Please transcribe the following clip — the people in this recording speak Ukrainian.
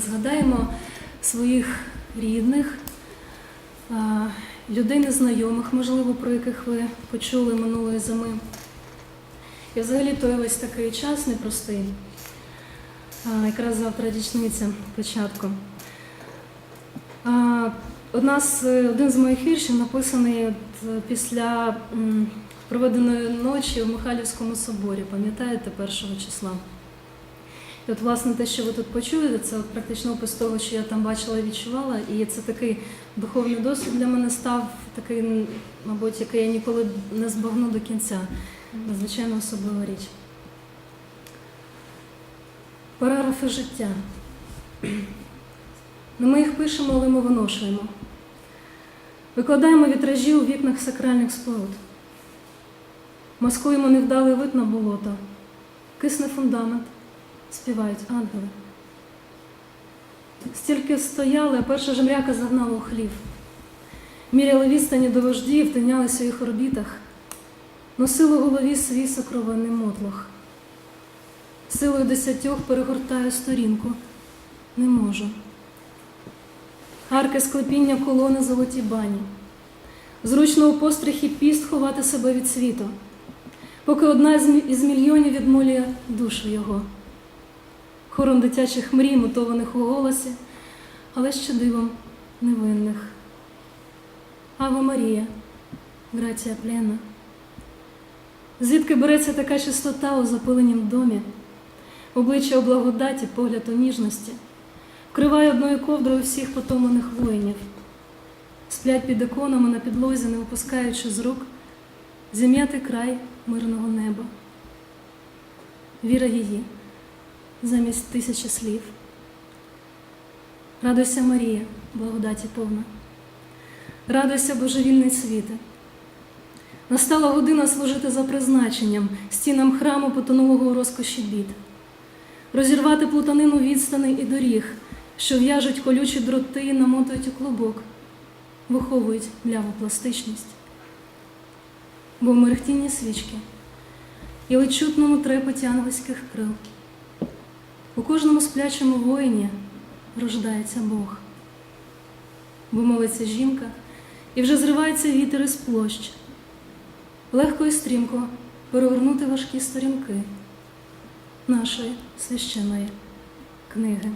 Згадаємо своїх рідних, людей незнайомих, можливо, про яких ви почули минулої зими. І взагалі той ось такий час непростий. Якраз завтра річниця початку. Одна з, один з моїх віршів написаний е, після проведеної ночі в Михайлівському соборі, пам'ятаєте, першого числа. І от, власне, те, що ви тут почуєте, це от практично опис того, що я там бачила і відчувала. І це такий духовний досвід для мене став, такий, мабуть, який я ніколи не збагну до кінця. Надзвичайно особлива річ. Параграфи життя. Не ми їх пишемо, але ми виношуємо. Викладаємо вітражі у вікнах сакральних споруд. Маскуємо невдалий вид на болото. Кисне фундамент, співають ангели. Стільки стояли, а перша жемряка загнала у хлів. Міряли відстані до вождів, тиняли в своїх орбітах, носили у голові свій сокровенний мотлох. Силою десятьох перегортаю сторінку. Не можу. Арки склепіння колони золоті бані. Зручно у пострихі піст ховати себе від світу, поки одна із мільйонів відмолює душу його. Хором дитячих мрій, мутованих у голосі, але ще дивом невинних. Ава Марія, грація плена. Звідки береться така чистота у запиленім домі, обличчя у благодаті, погляд у ніжності, вкриває одною ковдрою всіх потомлених воїнів, сплять під іконами на підлозі, не випускаючи з рук зім'ятий край мирного неба. Віра її замість тисячі слів. Радуйся, Марія, благодаті повна. Радуйся, божевільний світе. Настала година служити за призначенням, стінам храму потонулого у розкоші бід, розірвати плутанину відстаней і доріг, що в'яжуть колючі дроти намотують у клубок, виховують мляву пластичність. Бо в мерехтінні свічки і лечутному трепоті ангельських крил. У кожному сплячому воїні рождається Бог, бо молиться жінка, і вже зривається вітер із площ, легко і стрімко перевернути важкі сторінки нашої священної книги.